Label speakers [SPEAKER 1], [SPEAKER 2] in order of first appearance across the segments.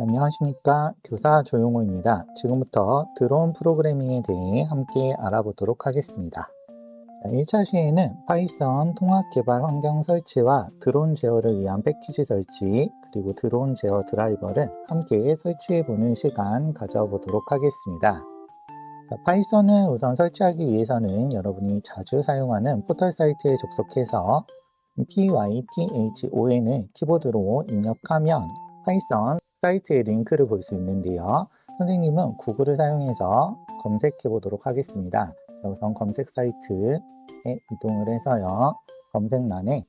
[SPEAKER 1] 네, 안녕하십니까 교사 조용호입니다. 지금부터 드론 프로그래밍에 대해 함께 알아보도록 하겠습니다. 1차 시에는 파이썬 통합 개발 환경 설치와 드론 제어를 위한 패키지 설치 그리고 드론 제어 드라이버를 함께 설치해 보는 시간 가져보도록 하겠습니다. 자, 파이썬을 우선 설치하기 위해서는 여러분이 자주 사용하는 포털 사이트에 접속해서 python을 키보드로 입력하면 파이썬 사이트의 링크를 볼 수 있는데요. 선생님은 구글을 사용해서 검색해 보도록 하겠습니다. 자, 우선 검색 사이트에 이동을 해서요. 검색란에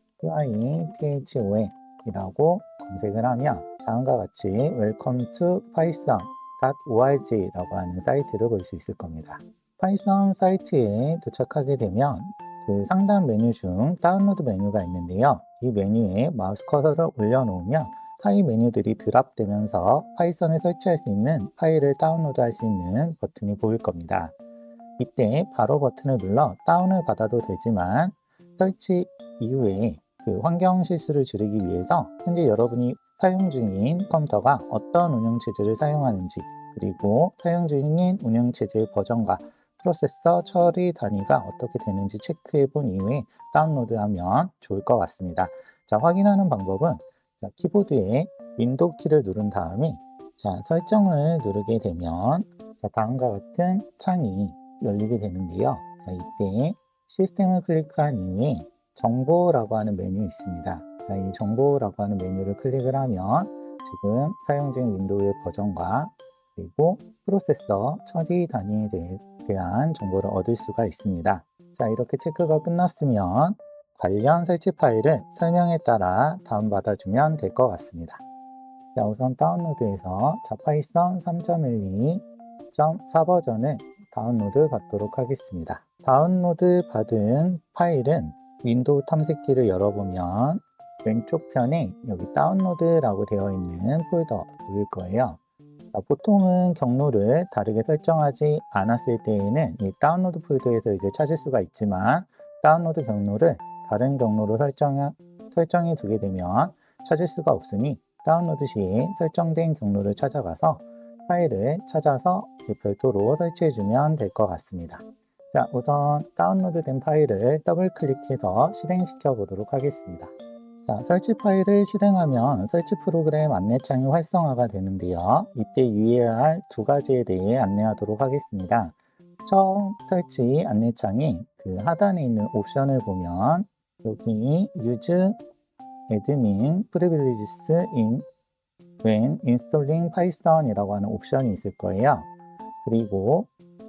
[SPEAKER 1] python이라고 검색을 하면 다음과 같이 Welcome to Python org라고 하는 사이트를 볼 수 있을 겁니다. 파이썬 사이트에 도착하게 되면 그 상단 메뉴 중 다운로드 메뉴가 있는데요. 이 메뉴에 마우스 커서를 올려놓으면 파일 메뉴들이 드랍되면서 파이썬을 설치할 수 있는 파일을 다운로드 할 수 있는 버튼이 보일 겁니다. 이때 바로 버튼을 눌러 다운을 받아도 되지만 설치 이후에 그 환경 실수를 줄이기 위해서 현재 여러분이 사용 중인 컴퓨터가 어떤 운영 체제를 사용하는지 그리고 사용 중인 운영 체제의 버전과 프로세서 처리 단위가 어떻게 되는지 체크해 본 이후에 다운로드하면 좋을 것 같습니다. 자, 확인하는 방법은 자, 키보드에 윈도우 키를 누른 다음에 자, 설정을 누르게 되면 자, 다음과 같은 창이 열리게 되는데요. 자, 이때 시스템을 클릭한 이후에 정보라고 하는 메뉴 있습니다. 자, 이 정보라고 하는 메뉴를 클릭을 하면 지금 사용 중인 윈도우의 버전과 그리고 프로세서 처리 단위에 대한 정보를 얻을 수가 있습니다. 자, 이렇게 체크가 끝났으면 관련 설치 파일을 설명에 따라 다운받아주면 될 것 같습니다. 자, 우선 다운로드해서 자, 파이썬 3.12.4 버전을 다운로드 받도록 하겠습니다. 다운로드 받은 파일은 윈도우 탐색기를 열어보면 왼쪽 편에 여기 다운로드라고 되어 있는 폴더 보일 거예요. 자, 보통은 경로를 다르게 설정하지 않았을 때에는 이 다운로드 폴더에서 이제 찾을 수가 있지만 다운로드 경로를 다른 경로로 설정, 설정해 두게 되면 찾을 수가 없으니 다운로드 시에 설정된 경로를 찾아가서 파일을 찾아서 별도로 설치해 주면 될 것 같습니다. 자, 우선 다운로드된 파일을 더블 클릭해서 실행시켜 보도록 하겠습니다. 자, 설치 파일을 실행하면 설치 프로그램 안내창이 활성화가 되는데요. 이때 유의해야 할 두 가지에 대해 안내하도록 하겠습니다. 처음 설치 안내창이 그 하단에 있는 옵션을 보면 여기 use admin privileges in when installing python 이라고 하는 옵션이 있을 거예요. 그리고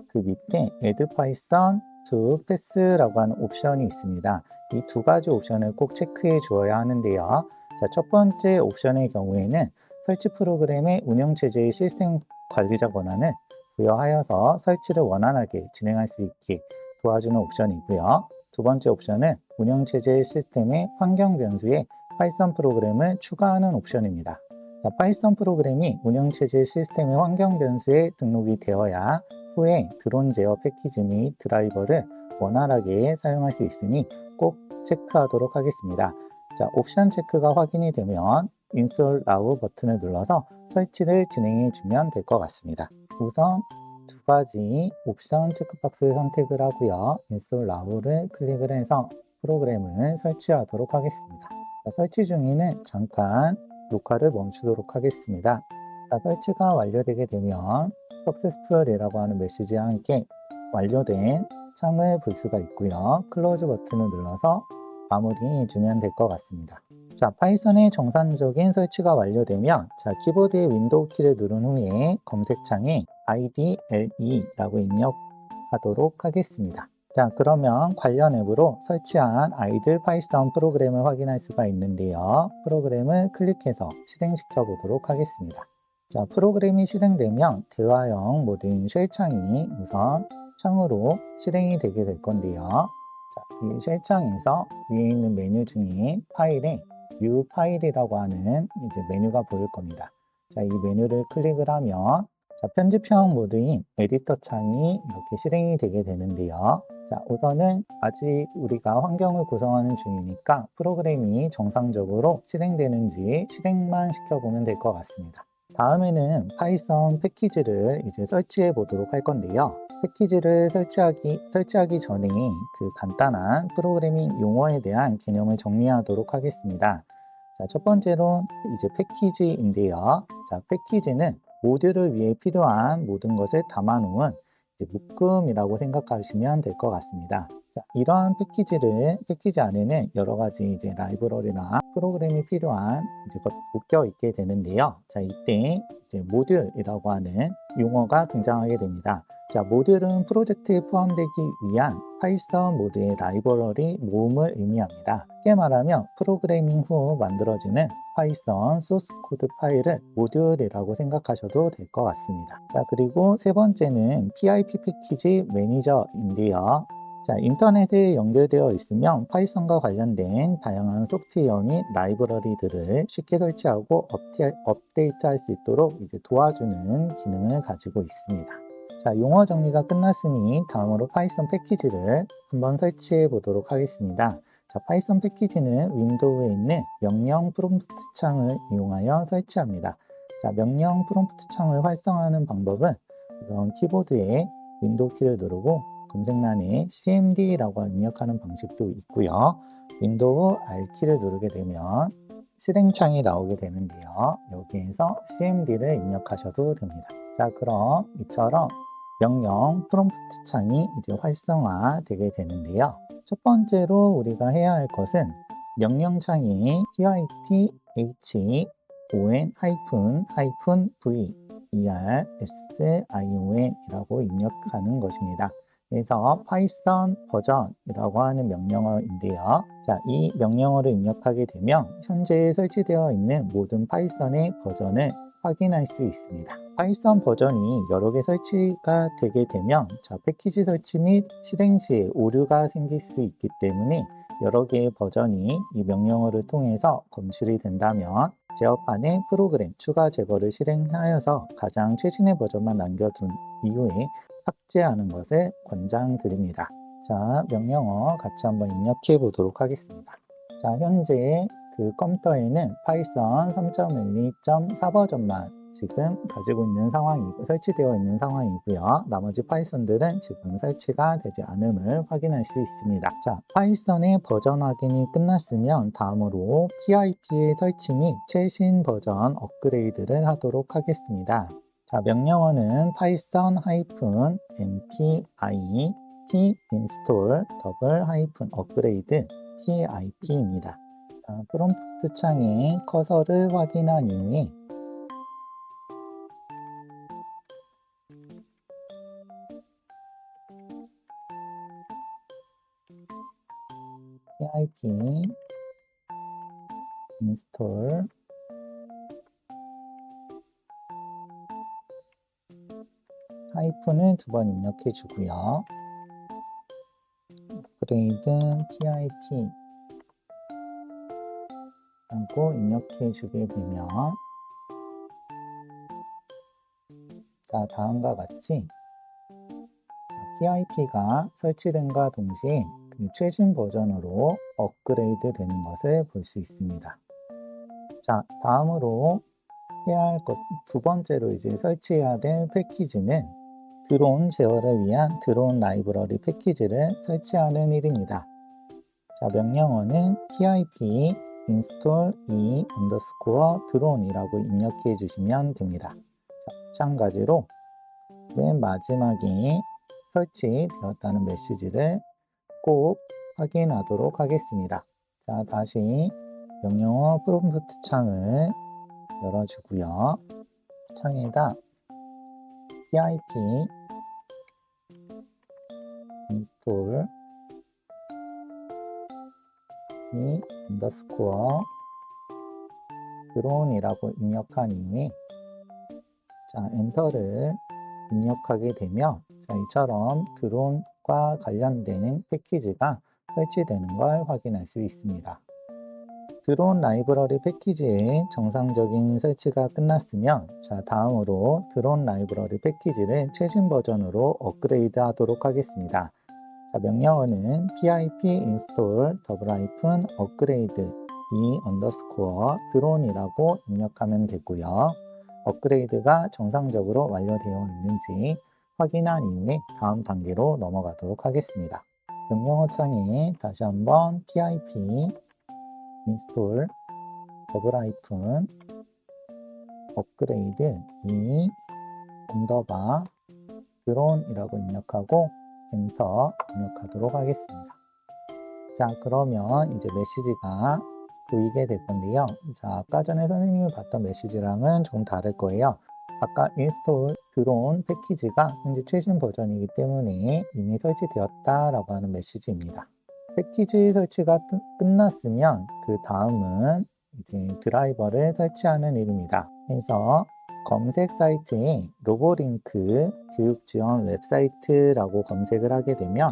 [SPEAKER 1] 그 밑에 add python to pass라고 하는 옵션이 있습니다. 이 두 가지 옵션을 꼭 체크해 주어야 하는데요. 자, 첫 번째 옵션의 경우에는 설치 프로그램의 운영체제의 시스템 관리자 권한을 부여하여서 설치를 원활하게 진행할 수 있게 도와주는 옵션이고요. 두 번째 옵션은 운영체제 시스템의 환경 변수에 파이썬 프로그램을 추가하는 옵션입니다. 자, 파이썬 프로그램이 운영체제 시스템의 환경 변수에 등록이 되어야 후에 드론 제어 패키지 및 드라이버를 원활하게 사용할 수 있으니 꼭 체크하도록 하겠습니다. 자, 옵션 체크가 확인이 되면 Install Now 버튼을 눌러서 설치를 진행해 주면 될 것 같습니다. 우선 두 가지 옵션 체크박스를 선택을 하고요. Install Now를 클릭을 해서 프로그램을 설치하도록 하겠습니다. 자, 설치 중에는 잠깐 녹화를 멈추도록 하겠습니다. 자, 설치가 완료되게 되면 Successful이라고 하는 메시지와 함께 완료된 창을 볼 수가 있고요. 클로즈 버튼을 눌러서 마무리해 주면 될 것 같습니다. 자, 파이썬의 정상적인 설치가 완료되면 자, 키보드의 윈도우 키를 누른 후에 검색창에 IDLE라고 입력하도록 하겠습니다. 자, 그러면 관련 앱으로 설치한 아이들 파이썬 프로그램을 확인할 수가 있는데요. 프로그램을 클릭해서 실행시켜 보도록 하겠습니다. 자, 프로그램이 실행되면 대화형 모든 쉘 창이 우선 창으로 실행이 되게 될 건데요. 자, 이 쉘 창에서 위에 있는 메뉴 중에 파일에 New 파일이라고 하는 이제 메뉴가 보일 겁니다. 자, 이 메뉴를 클릭을 하면 자, 편집형 모드인 에디터 창이 이렇게 실행이 되게 되는데요. 자, 우선은 아직 우리가 환경을 구성하는 중이니까 프로그램이 정상적으로 실행되는지 실행만 시켜보면 될 것 같습니다. 다음에는 파이썬 패키지를 이제 설치해 보도록 할 건데요. 패키지를 설치하기, 설치하기 전에 그 간단한 프로그래밍 용어에 대한 개념을 정리하도록 하겠습니다. 자, 첫 번째로 이제 패키지인데요. 자, 패키지는 모듈을 위해 필요한 모든 것을 담아놓은 이제 묶음이라고 생각하시면 될 것 같습니다. 자, 이러한 패키지를 패키지 안에는 여러 가지 이제 라이브러리나 프로그램이 필요한 이제 것 묶여 있게 되는데요. 자, 이때 이제 모듈이라고 하는 용어가 등장하게 됩니다. 자, 모듈은 프로젝트에 포함되기 위한 파이썬 모드의 라이브러리 모음을 의미합니다. 쉽게 말하면 프로그래밍 후 만들어지는 파이썬 소스 코드 파일을 모듈이라고 생각하셔도 될 것 같습니다. 자, 그리고 세 번째는 PIP 패키지 매니저인데요. 자, 인터넷에 연결되어 있으면 파이썬과 관련된 다양한 소프트웨어 및 라이브러리들을 쉽게 설치하고 업데, 업데이트할 수 있도록 이제 도와주는 기능을 가지고 있습니다. 자, 용어 정리가 끝났으니 다음으로 파이썬 패키지를 한번 설치해 보도록 하겠습니다. 자, 파이썬 패키지는 윈도우에 있는 명령 프롬프트 창을 이용하여 설치합니다. 자, 명령 프롬프트 창을 활성화하는 방법은 이건 키보드에 윈도우 키를 누르고 검색란에 cmd라고 입력하는 방식도 있고요. 윈도우 R키를 누르게 되면 실행창이 나오게 되는데요. 여기에서 cmd를 입력하셔도 됩니다. 자, 그럼 이처럼 명령 프롬프트 창이 이제 활성화되게 되는데요. 첫 번째로 우리가 해야 할 것은 명령 창에 pyth on 하이픈 하이픈 v er sion이라고 입력하는 것입니다. 그래서 파이썬 버전이라고 하는 명령어인데요. 자, 이 명령어를 입력하게 되면 현재 설치되어 있는 모든 파이썬의 버전을 확인할 수 있습니다. 파이썬 버전이 여러 개 설치가 되게 되면 자, 패키지 설치 및 실행 시에 오류가 생길 수 있기 때문에 여러 개의 버전이 이 명령어를 통해서 검출이 된다면 제어판에 프로그램 추가 제거를 실행하여서 가장 최신의 버전만 남겨둔 이후에 삭제하는 것을 권장드립니다. 자, 명령어 같이 한번 입력해 보도록 하겠습니다. 자, 현재 그 컴퓨터에는 파이썬 3.12.4 버전만 지금 가지고 있는 상황이고 설치되어 있는 상황이고요. 나머지 파이썬들은 지금 설치가 되지 않음을 확인할 수 있습니다. 자, 파이썬의 버전 확인이 끝났으면 다음으로 PIP의 설치 및 최신 버전 업그레이드를 하도록 하겠습니다. 자, 명령어는 python-npip install upgrade pip입니다. 자, 프롬프트 창에 커서를 확인한 이후에 pip install 하이픈을 두 번 입력해 주고요. 업그레이드 pip 라고 입력해 주게 되면 자 다음과 같이 PIP가 설치된과 동시에 그 최신 버전으로 업그레이드 되는 것을 볼 수 있습니다. 자 다음으로 해야 할 것 두 번째로 이제 설치해야 될 패키지는 드론 제어를 위한 드론 라이브러리 패키지를 설치하는 일입니다. 자, 명령어는 pip install e underscore drone이라고 입력해 주시면 됩니다. 자, 마찬가지로 맨 마지막에 설치되었다는 메시지를 꼭 확인하도록 하겠습니다. 자, 다시 명령어 프롬프트 창을 열어주고요. 창에다 pip install 이 언더스코어 드론이라고 입력한 이후에 자 엔터를 입력하게 되면 자 이처럼 드론과 관련된 패키지가 설치되는 걸 확인할 수 있습니다. 드론 라이브러리 패키지의 정상적인 설치가 끝났으면 자 다음으로 드론 라이브러리 패키지를 최신 버전으로 업그레이드 하도록 하겠습니다. 자, 명령어는 pip install upgrade e underscore drone이라고 입력하면 되고요. 업그레이드가 정상적으로 완료되어 있는지 확인한 이후에 다음 단계로 넘어가도록 하겠습니다. 명령어 창에 다시 한번 pip install 더블 하이픈 업그레이드 이 언더바 드론이라고 입력하고 엔터 입력하도록 하겠습니다. 자 그러면 이제 메시지가 보이게 될 건데요. 자 아까 전에 선생님이 봤던 메시지랑은 조금 다를 거예요. 아까 인스톨 드론 패키지가 현재 최신 버전이기 때문에 이미 설치되었다라고 하는 메시지입니다. 패키지 설치가 끝- 끝났으면 그 다음은 이제 드라이버를 설치하는 일입니다. 그래서 검색 사이트에 로보링크 교육 지원 웹사이트라고 검색을 하게 되면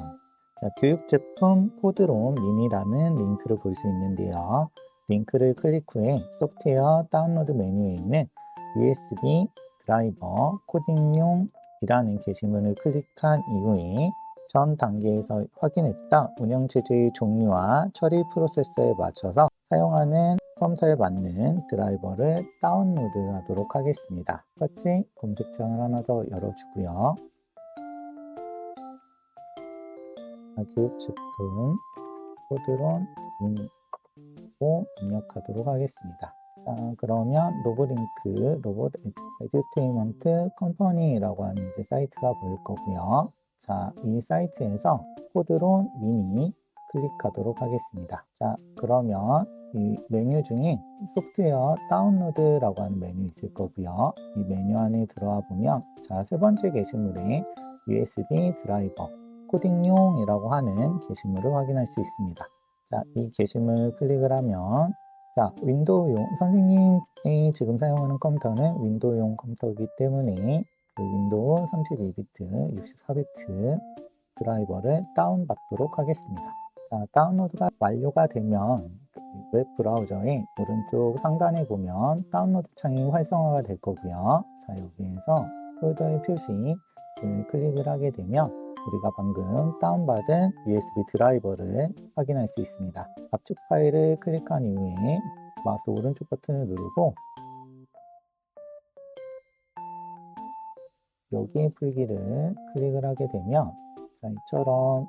[SPEAKER 1] 자, 교육 제품 코드롬 미니라는 링크를 볼 수 있는데요. 링크를 클릭 후에 소프트웨어 다운로드 메뉴에 있는 USB 드라이버 코딩용이라는 게시물을 클릭한 이후에 전 단계에서 확인했던 운영체제의 종류와 처리 프로세서에 맞춰서 사용하는 컴퓨터에 맞는 드라이버를 다운로드 하도록 하겠습니다. 똑같이 검색창을 하나 더 열어주고요. 자, 교육 제품 코드론 미니로 입력하도록 하겠습니다. 자, 그러면 로보링크 로봇 에듀테인먼트 컴퍼니라고 하는 이제 사이트가 보일 거고요. 자, 이 사이트에서 코드론 미니 클릭하도록 하겠습니다. 자, 그러면 이 메뉴 중에 소프트웨어 다운로드라고 하는 메뉴 있을 거고요. 이 메뉴 안에 들어와 보면 자, 세 번째 게시물에 USB 드라이버 코딩용이라고 하는 게시물을 확인할 수 있습니다. 자, 이 게시물 클릭을 하면 자, 윈도우용 선생님이 지금 사용하는 컴퓨터는 윈도우용 컴퓨터이기 때문에 그 윈도우 32비트, 64비트 드라이버를 다운받도록 하겠습니다. 자, 다운로드가 완료가 되면 그 웹 브라우저의 오른쪽 상단에 보면 다운로드 창이 활성화가 될 거고요. 자, 여기에서 폴더의 표시 를 클릭을 하게 되면 우리가 방금 다운받은 USB 드라이버를 확인할 수 있습니다. 압축 파일을 클릭한 이후에 마우스 오른쪽 버튼을 누르고 여기에 풀기를 클릭을 하게 되면 자, 이처럼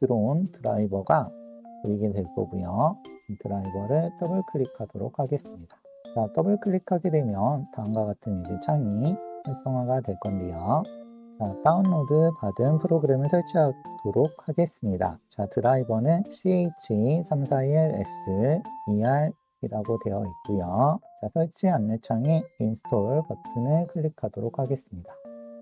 [SPEAKER 1] 들어온 드라이버가 보이게 될 거고요. 이 드라이버를 더블 클릭하도록 하겠습니다. 자, 더블 클릭하게 되면 다음과 같은 이제 창이 활성화가 될 건데요. 자, 다운로드 받은 프로그램을 설치하도록 하겠습니다. 자, 드라이버는 CH341S ER이라고 되어 있고요. 자, 설치 안내창에 인스톨 버튼을 클릭하도록 하겠습니다.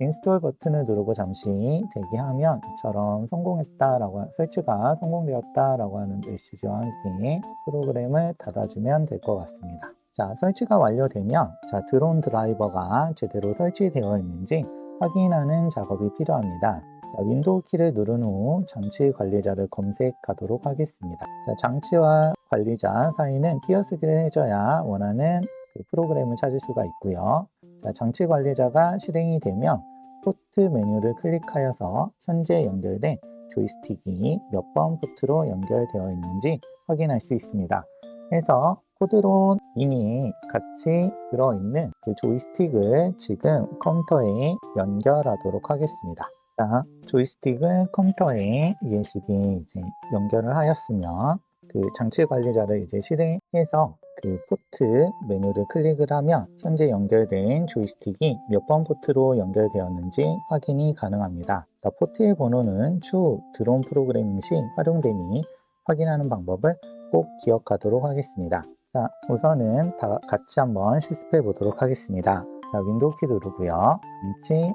[SPEAKER 1] 인스톨 버튼을 누르고 잠시 대기하면 이처럼 성공했다라고 설치가 성공되었다라고 하는 메시지와 함께 프로그램을 닫아주면 될 것 같습니다. 자, 설치가 완료되면 자, 드론 드라이버가 제대로 설치되어 있는지 확인하는 작업이 필요합니다. 자, 윈도우 키를 누른 후 장치 관리자를 검색하도록 하겠습니다. 자, 장치와 관리자 사이는 띄어쓰기를 해줘야 원하는 그 프로그램을 찾을 수가 있고요. 자, 장치 관리자가 실행이 되면 포트 메뉴를 클릭하여서 현재 연결된 조이스틱이 몇 번 포트로 연결되어 있는지 확인할 수 있습니다. 그래서 코드론 미니에 같이 들어있는 그 조이스틱을 지금 컴퓨터에 연결하도록 하겠습니다. 자, 조이스틱을 컴퓨터에 USB에 이제 연결을 하였으면 그 장치 관리자를 이제 실행해서 그 포트 메뉴를 클릭을 하면 현재 연결된 조이스틱이 몇 번 포트로 연결되었는지 확인이 가능합니다. 자, 포트의 번호는 추후 드론 프로그래밍 시 활용되니 확인하는 방법을 꼭 기억하도록 하겠습니다. 자, 우선은 다 같이 한번 실습해 보도록 하겠습니다. 자, 윈도우 키 누르고요. 위치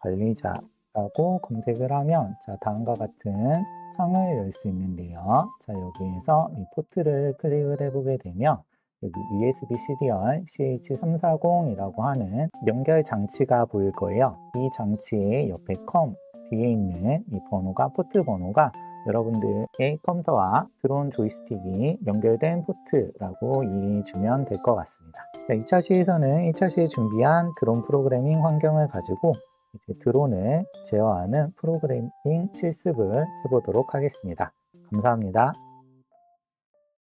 [SPEAKER 1] 관리자라고 검색을 하면 자, 다음과 같은 창을 열 수 있는데요. 자, 여기에서 이 포트를 클릭을 해보게 되면 여기 USB 시리얼 CH340이라고 하는 연결 장치가 보일 거예요. 이 장치의 옆에 컴 뒤에 있는 이 번호가 포트 번호가 여러분들의 컴퓨터와 드론 조이스틱이 연결된 포트라고 이해해 주면 될 것 같습니다. 2차 시에서는 1차 시에 준비한 드론 프로그래밍 환경을 가지고 이제 드론을 제어하는 프로그래밍 실습을 해보도록 하겠습니다. 감사합니다.